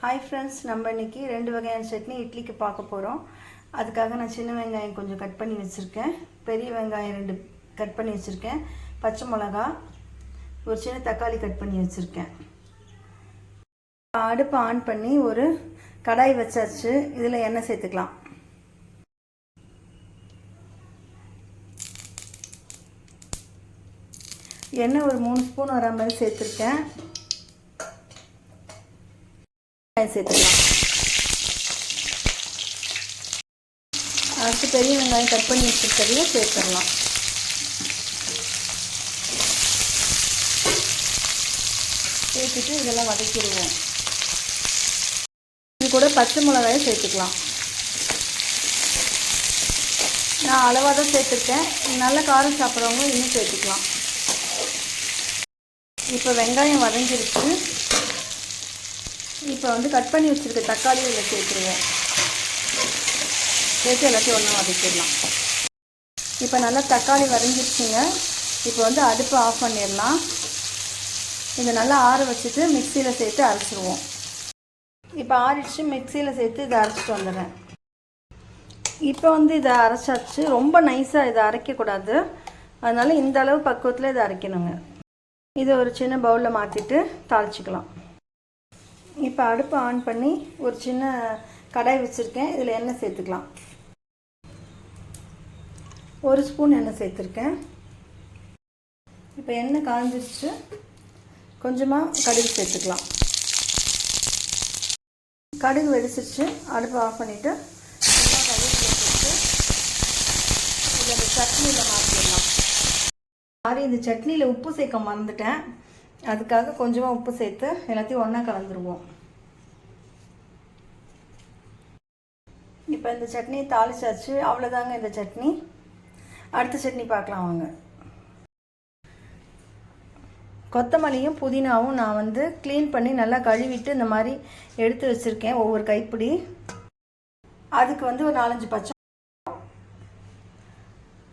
Hi friends நம்ம இன்றைக்கி ரெண்டு வகையான சட்னி இட்லிக்கு பார்க்க போகிறோம் அதுக்காக நான் சின்ன வெங்காயம் கொஞ்சம் கட் பண்ணி வச்சுருக்கேன். பெரிய வெங்காயம் ரெண்டு கட் பண்ணி வச்சுருக்கேன். பச்சை மிளகா ஒரு சின்ன தக்காளி கட் பண்ணி வச்சுருக்கேன். அடுப்பை ஆன் பண்ணி ஒரு கடாய் வச்சாச்சு. இதில் எண்ணெய் சேர்த்துக்கலாம். எண்ணெய் ஒரு மூணு ஸ்பூன் வர மாதிரி சேர்த்துருக்கேன். சேர்த்துக்கலாம். அடுத்து பெரிய வெங்காயம் கட் பண்ணி வச்சுருக்கிறதையும் சேர்த்துடலாம். சேர்த்துட்டு இதெல்லாம் வதக்கிடுவோம். இது கூட பச்சை மிளகாயை சேர்த்துக்கலாம். நான் அளவாக தான் சேர்த்துருக்கேன். நல்ல காரம் சாப்பிட்றவங்க இன்னும் சேர்த்துக்கலாம். இப்போ வெங்காயம் வதங்கிருச்சு. இப்போ வந்து கட் பண்ணி வச்சுருக்க தக்காளியும் இதில் சேர்த்துருவோம். சேர்த்து எல்லாத்தையும் ஒன்றா வதக்கிடலாம். இப்போ நல்லா தக்காளி வரைஞ்சிருச்சுங்க இப்போ வந்து அடுப்பை ஆஃப் பண்ணிடலாம். இதை நல்லா ஆற வச்சுட்டு மிக்சியில் சேர்த்து அரைச்சிடுவோம் இப்போ ஆறிடுச்சு மிக்சியில் சேர்த்து இதை அரைச்சிட்டு வந்துடுறேன். இப்போ வந்து இதை அரைச்சாச்சு. ரொம்ப நைஸாக இதை அரைக்கக்கூடாது. அதனால் இந்த அளவு பக்குவத்தில் இதை அரைக்கணுங்க. இதை ஒரு சின்ன பவுலில் மாற்றிட்டு தாளிச்சிக்கலாம். இப்போ அடுப்பை ஆன் பண்ணி ஒரு சின்ன கடாய் வச்சுருக்கேன். இதில் எண்ணெய் சேர்த்துக்கலாம். ஒரு ஸ்பூன் எண்ணெய் சேர்த்துருக்கேன். இப்போ எண்ணெய் காஞ்சிருச்சு. கொஞ்சமாக கடுகு சேர்த்துக்கலாம். கடுகு வெடிச்சிருச்சு. அடுப்பை ஆஃப் பண்ணிவிட்டு கடுகு சேர்த்துட்டு இதை இந்த சட்னியில் மாற்றிடலாம் சாரி இந்த சட்னியில் உப்பு சேர்க்க மறந்துட்டேன். அதுக்காக கொஞ்சமாக உப்பு சேர்த்து எல்லாத்தையும் ஒன்றா கலந்துருவோம். இப்போ இந்த சட்னி தாளிச்சாச்சு. அவ்வளோதாங்க இந்த சட்னி. அடுத்த சட்னி பார்க்கலாம் வாங்க. கொத்தமல்லியும் புதினாவும் நான் வந்து க்ளீன் பண்ணி நல்லா கழுவிட்டு இந்த மாதிரி எடுத்து வச்சுருக்கேன். ஒவ்வொரு கைப்பிடி. அதுக்கு வந்து ஒரு நாலஞ்சு பச்சை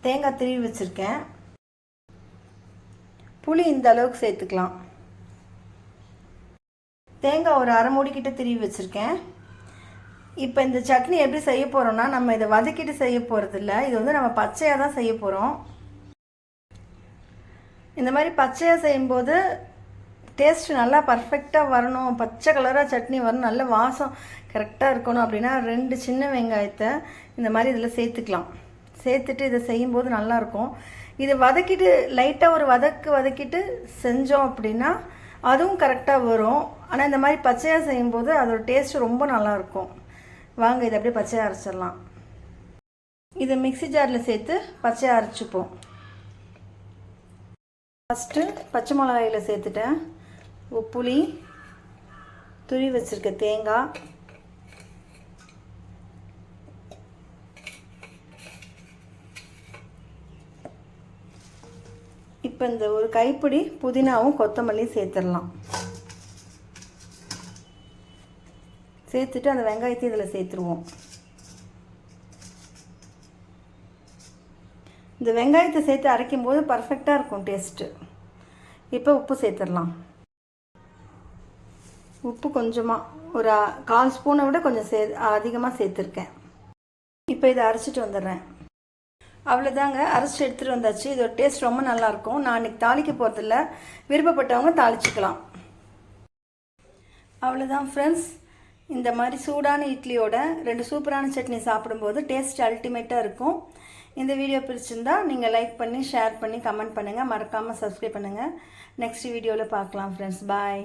தேங்காய் திருவி வச்சுருக்கேன். புளி இந்த அளவுக்கு சேர்த்துக்கலாம். தேங்காய் ஒரு அரை மூடிக்கிட்ட திருவி வச்சுருக்கேன். இப்போ இந்த சட்னி எப்படி செய்ய போகிறோம்னா நம்ம இதை வதக்கிட்டு செய்ய போகிறதில்ல இது வந்து நம்ம பச்சையாக தான் செய்ய போகிறோம் இந்த மாதிரி பச்சையாக செய்யும்போது டேஸ்ட் நல்லா பர்ஃபெக்டாக வரணும். பச்சை கலராக சட்னி வரணும். நல்ல வாசம் கரெக்டாக இருக்கணும் அப்படின்னா ரெண்டு சின்ன வெங்காயத்தை இந்த மாதிரி இதில் சேர்த்துக்கலாம். சேர்த்துட்டு இதை செய்யும்போது நல்லாயிருக்கும் இது வதக்கிட்டு லைட்டாக ஒரு வதக்கு வதக்கிட்டு செஞ்சோம் அப்படின்னா அதுவும் கரெக்டாக வரும். ஆனால் இந்த மாதிரி பச்சையாக செய்யும்போது அதோட டேஸ்ட் ரொம்ப நல்லாயிருக்கும் வாங்க இதை அப்படியே பச்சையாக அரைச்சிடலாம். இதை மிக்சி ஜாரில் சேர்த்து பச்சையாக அரைச்சிப்போம். ஃபஸ்ட்டு பச்சை மிளகாயில் சேர்த்துட்டேன். புளி துரி வச்சுருக்க தேங்காய் இப்போ இந்த ஒரு கைப்பிடி புதினாவும் கொத்தமல்லியும் சேர்த்துடலாம். சேர்த்துட்டு அந்த வெங்காயத்தை இதில் சேர்த்துருவோம். இந்த வெங்காயத்தை சேர்த்து அரைக்கும் போது பர்ஃபெக்டாக இருக்கும் டேஸ்ட்டு இப்போ உப்பு சேர்த்துடலாம். உப்பு கொஞ்சமாக ஒரு கால் ஸ்பூனை விட கொஞ்சம் சே அதிகமாக சேர்த்துருக்கேன். இப்போ இதை அரைச்சிட்டு வந்துடுறேன். அவ்வளோதாங்க அரைச்சி எடுத்துகிட்டு வந்தாச்சு. இதோட டேஸ்ட் ரொம்ப நல்லாயிருக்கும். நான் இன்றைக்கி தாளிக்க போகிறதில்ல விருப்பப்பட்டவங்க தாளிச்சிக்கலாம். அவ்வளோதான் ஃப்ரெண்ட்ஸ் இந்த மாதிரி சூடான இட்லியோட ரெண்டு சூப்பரான சட்னி சாப்பிடும்போது டேஸ்ட் அல்டிமேட்டாக இருக்கும். இந்த வீடியோ பிடிச்சிருந்தா நீங்கள் லைக் பண்ணி ஷேர் பண்ணி கமெண்ட் பண்ணுங்கள் மறக்காமல் சப்ஸ்கிரைப் பண்ணுங்கள் நெக்ஸ்ட் வீடியோவில் பார்க்கலாம் ஃப்ரெண்ட்ஸ் பாய்